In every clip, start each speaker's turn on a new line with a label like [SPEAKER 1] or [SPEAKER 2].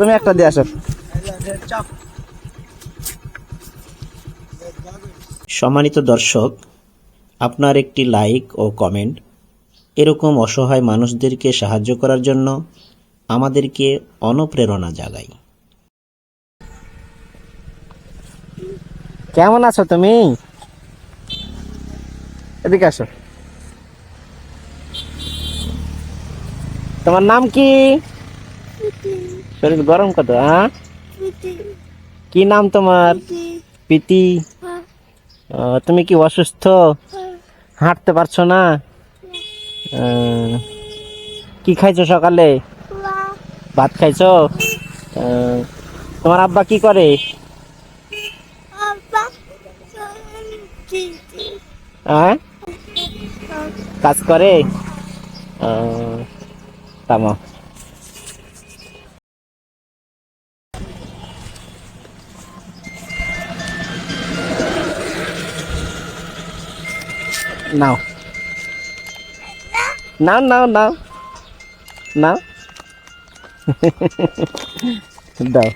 [SPEAKER 1] তুমি একটা দিয়ে আসো।
[SPEAKER 2] সম্মানিত দর্শক আপনার একটি লাইক ও কমেন্ট এরকম অসহায় মানুষদেরকে সাহায্য করার জন্য আমাদেরকে অনুপ্রেরণা জাগায়
[SPEAKER 1] কেমন আছো তুমি? এদিকে আসো। তোমার নাম কি? শরীর গরম কত হ্যাঁ কি নাম তোমার? প্রীতি তুমি কি অসুস্থ? হাঁটতে পারছ না? কি খাইছো সকালে? ভাত খাইছো? তোমার আব্বা কি করে? হ্যাঁ কাজ করে? আহ, নাও। নাও নাও নাও। নাও। দাও।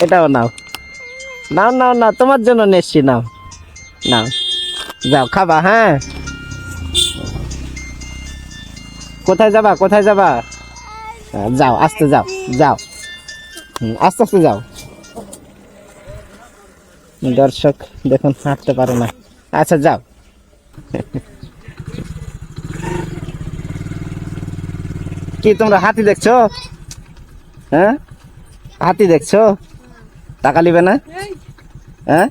[SPEAKER 1] এটাও নাও। নাও নাও নাও, তোমার জন্য নেছি, নাও। নাও। যাও, খাবা হ্যাঁ। কোথায় যাবা কোথায় যাবা? যাও, আস্তে যাও যাও। আস্তে আস্তে যাও। দর্শক, দেখুন, হাঁটতে পারে না। আচ্ছা যাও। কি তোমরা হাতি দেখছ? হ্যাঁ? হাতি দেখছ? টাকা নিবে না? হ্যাঁ?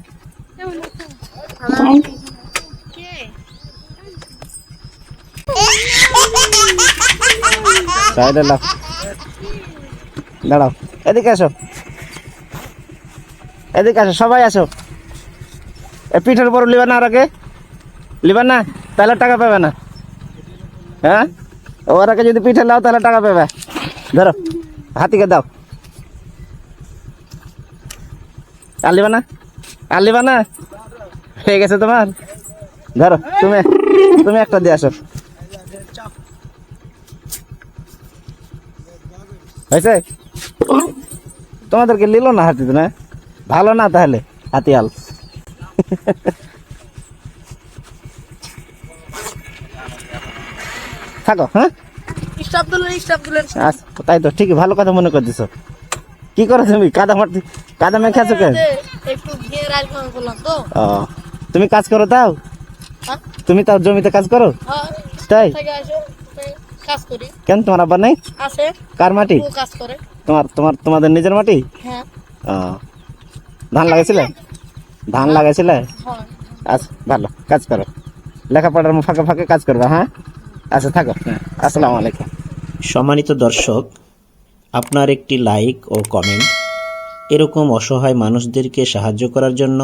[SPEAKER 1] দাঁড়াও। এদিকে আসো। এদিকে আসো, সবাই আসো। এ পিঠের উপর লিবা না আর আগে? লিবা না? তাহলে টাকা পাবে না। হ্যাঁ? ওর আগে যদি পিঠে লাও তাহলে টাকা পাবে। ধরো, হাতিকে দাও। আর লিবা না? আর লিবা না? হয়ে গেছে তোমার। ধরো, তুমি তুমি একটা দিয়ে আসো। হয়েছে? তোমাদেরকে নিল না হাতি না? ভালো না তাহলে, হাতিয়াল। থাকো হ্যাঁ?
[SPEAKER 3] স্টাফ দিলেন স্টাফ দিলেন
[SPEAKER 1] আচ্ছা, তাই তো ঠিকই ভালো কথা মনে করতেছো। কি করো তুমি? কাদা মারতে কাদা মেখে আছো কেন?
[SPEAKER 3] একটু ঘিয়ে রাইল করলাম তো।
[SPEAKER 1] ও তুমি কাজ করো তাও?
[SPEAKER 3] হ্যাঁ?
[SPEAKER 1] তুমি তাও জমিতে কাজ করো?
[SPEAKER 3] হ্যাঁ,
[SPEAKER 1] তাই?
[SPEAKER 3] কাজ করি।
[SPEAKER 1] কেন তোমার আবার নাই? কার মাটি?
[SPEAKER 3] ও কাজ করে।
[SPEAKER 1] তোমার তোমার তোমাদের নিজের মাটি?
[SPEAKER 3] হ্যাঁ।
[SPEAKER 1] ও ধান লাগাইছিলে? ধান লাগাইছিলে? আচ্ছা ভালো কাজ করো। লেখাপড়ার ফাঁকে ফাঁকে কাজ করবে হ্যাঁ? আচ্ছা থাকো। হ্যাঁ। আসসালামু আলাইকুম।
[SPEAKER 2] সম্মানিত দর্শক আপনার একটি লাইক ও কমেন্ট। এরকম অসহায় মানুষদেরকে সাহায্য করার জন্য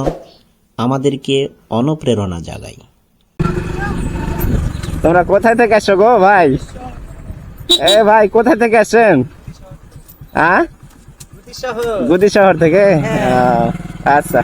[SPEAKER 2] আমাদেরকে অনুপ্রেরণা জাগায়
[SPEAKER 1] তোমরা কোথায় থেকে আসছো গো ভাই? এ ভাই কোথায় থেকে আসছেন? হ্যাঁ গুদি শহর থেকে? আচ্ছা।